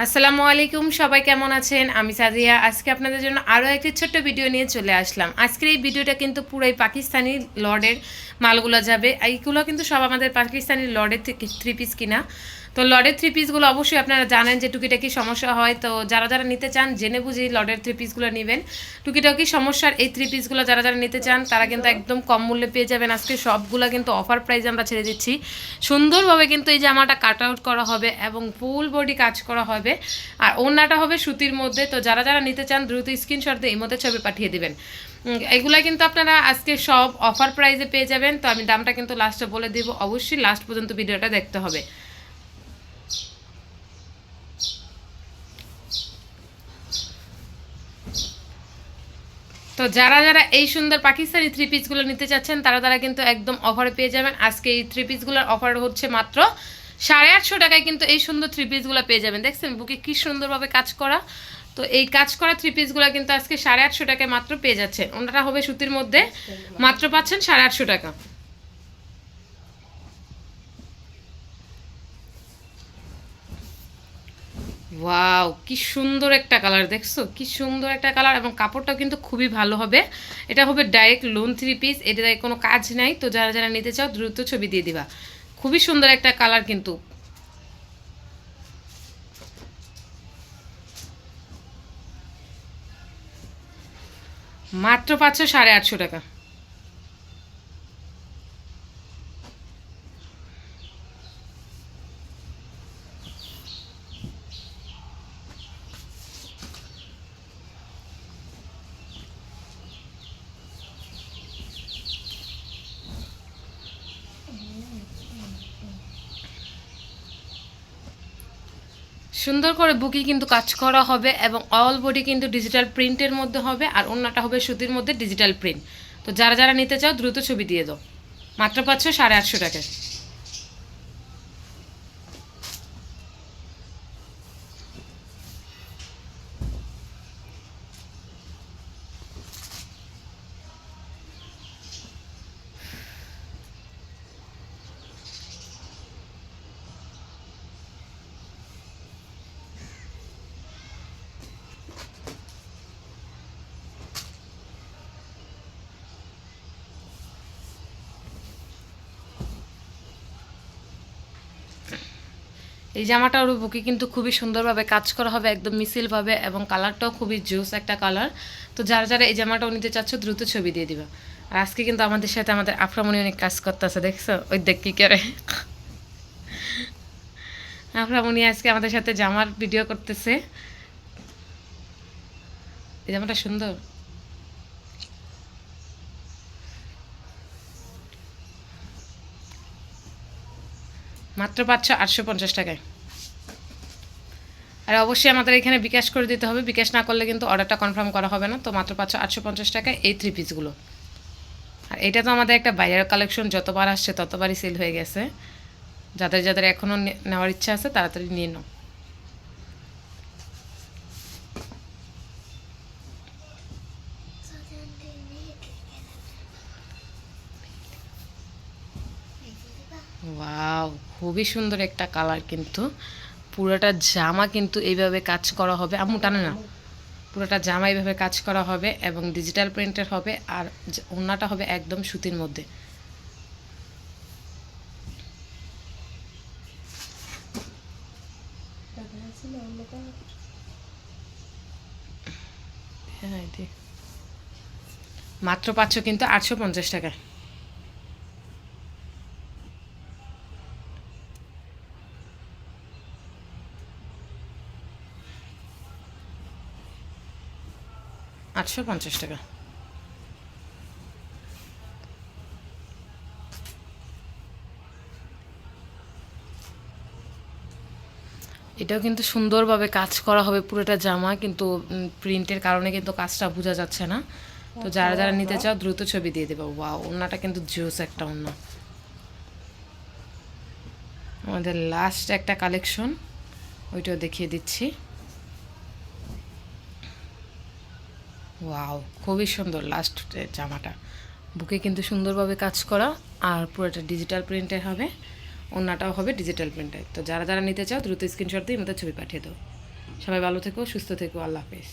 আসসালামু আলাইকুম, সবাই কেমন আছেন? আমি সাদিয়া আজকে আপনাদের জন্য আরও একটি ছোট্ট ভিডিও নিয়ে চলে আসলাম। আজকের এই ভিডিওটা কিন্তু পুরোই পাকিস্তানি লর্ডের মালগুলো যাবে। এইগুলো কিন্তু সব আমাদের পাকিস্তানি লর্ডের থ্রি পিস কিনা। তো লডের থ্রি পিসগুলো অবশ্যই আপনারা জানেন যে টুকিটাকি সমস্যা হয়। তো যারা যারা নিতে চান, জেনে বুঝেই লডের থ্রি পিসগুলো নেবেন। টুকিটাকি সমস্যার এই থ্রি পিসগুলো যারা যারা নিতে চান, তারা কিন্তু একদম কম মূল্যে পেয়ে যাবেন। আজকে সবগুলো কিন্তু অফার প্রাইজে আমরা ছেড়ে দিচ্ছি। সুন্দরভাবে কিন্তু এই জামাটা কাট আউট করা হবে এবং ফুল বডি কাজ করা হবে। আর ওড়নাটা হবে সুতির মধ্যে। তো যারা যারা নিতে চান, দ্রুত স্ক্রিনশট দিয়ে এই মধ্যে ছবি পাঠিয়ে দেবেন। এগুলা কিন্তু আপনারা আজকে সব অফার প্রাইজে পেয়ে যাবেন। তো আমি দামটা কিন্তু লাস্টে বলে দিব। অবশ্যই লাস্ট পর্যন্ত ভিডিওটা দেখতে হবে। তো যারা যারা এই সুন্দর পাকিস্তানি থ্রি পিসগুলো নিতে চাচ্ছেন তারা তারা কিন্তু একদম অফারে পেয়ে যাবেন। আজকে এই থ্রি পিসগুলোর অফার হচ্ছে মাত্র সাড়ে আটশো টাকায় কিন্তু এই সুন্দর থ্রি পিসগুলো পেয়ে যাবেন। দেখছেন বুকে কী সুন্দরভাবে কাজ করা। তো এই কাজ করা থ্রি পিসগুলো কিন্তু আজকে সাড়ে আটশো টাকায় মাত্র পেয়ে যাচ্ছে ওনারা হবে সুতির মধ্যে। মাত্র পাচ্ছেন সাড়ে আটশো টাকা। ওয়াও কি সুন্দর একটা কালার দেখছ? কি সুন্দর একটা কালার এবং কাপড়টাও কিন্তু খুবই ভালো হবে। এটা হবে ডাইরেক্ট লোন থ্রি পিস এটাতে কোনো কাজ নাই। তো যারা যারা নিতে চাও, দ্রুত ছবি দিয়ে দিবা। খুবই সুন্দর একটা কালার কিন্তু। মাত্র পাঁচশো সাড়ে আটশো টাকা। সুন্দর করে বুকি কিন্তু কাজ করা হবে এবং অল বডি কিন্তু ডিজিটাল প্রিন্টের মধ্যে হবে আর অন্যটা হবে সুতির মধ্যে ডিজিটাল প্রিন্ট তো যারা যারা নিতে চাও দ্রুত ছবি দিয়ে দাও। মাত্র পাচ্ছ সাড়ে আটশো টাকায় এই জামাটার বুকে কিন্তু খুবই সুন্দরভাবে কাজ করা হবে, একদম মিছিলভাবে এবং কালারটাও খুবই জোস একটা কালার। তো যারা যারা এই জামাটাও নিতে চাচ্ছ, দ্রুত ছবি দিয়ে দিবা। আর আজকে কিন্তু আমাদের সাথে আমাদের আফরামণি অনেক কাজ করতেছে, দেখছ? ওই দেখ কি করে। আফরামণি আজকে আমাদের সাথে জামার ভিডিও করতেছে। এই জামাটা সুন্দর। মাত্র পাচ্ছ আটশো পঞ্চাশ টাকায়। আর অবশ্যই আমাদের এখানে বিকাশ করে দিতে হবে। বিকাশ না করলে কিন্তু অর্ডারটা কনফার্ম করা হবে না। তো মাত্র পাচ্ছ আটশো পঞ্চাশ টাকায় এই থ্রি পিসগুলো আর এটা তো আমাদের একটা বাইরের কালেকশন যতবার আসছে ততবারই সেল হয়ে গেছে। যাদের যাদের এখনও নেওয়ার ইচ্ছা আছে, তাড়াতাড়ি নিয়ে নাও। ওয়াও খুবই সুন্দর একটা কালার কিন্তু। পুরোটা জামা কিন্তু এইভাবে কাজ করা হবে। আম্মু টানে না? পুরোটা জামা এইভাবে কাজ করা হবে এবং ডিজিটাল প্রিন্টের হবে আর ওড়নাটা হবে একদম সুতির মধ্যে। হ্যাঁ, মাত্র পাচ্ছ কিন্তু আটশো পঞ্চাশ টাকা। আটশো পঞ্চাশ টাকা। এটাও কিন্তু সুন্দরভাবে কাজ করা হবে পুরোটা জামা কিন্তু প্রিন্টের কারণে কিন্তু কাজটা বোঝা যাচ্ছে না। তো যারা যারা নিতে চাও দ্রুত ছবি দিয়ে দেবো। ওয়াও ওড়নাটা কিন্তু জোস একটা ওড়না। আমাদের লাস্ট একটা কালেকশন ওইটাও দেখিয়ে দিচ্ছি। ওয়াও খুবই সুন্দর লাস্ট জামাটা। বুকে কিন্তু সুন্দরভাবে কাজ করা, আর পুরোটা ডিজিটাল প্রিন্টে হবে অন্যটাও হবে ডিজিটাল প্রিন্টের তো যারা যারা নিতে চাও, দ্রুত স্ক্রিনশট দিয়ে আমাদের ছবি পাঠিয়ে দাও। সবাই ভালো থেকো, সুস্থ থেকো, আল্লাহ হাফেজ।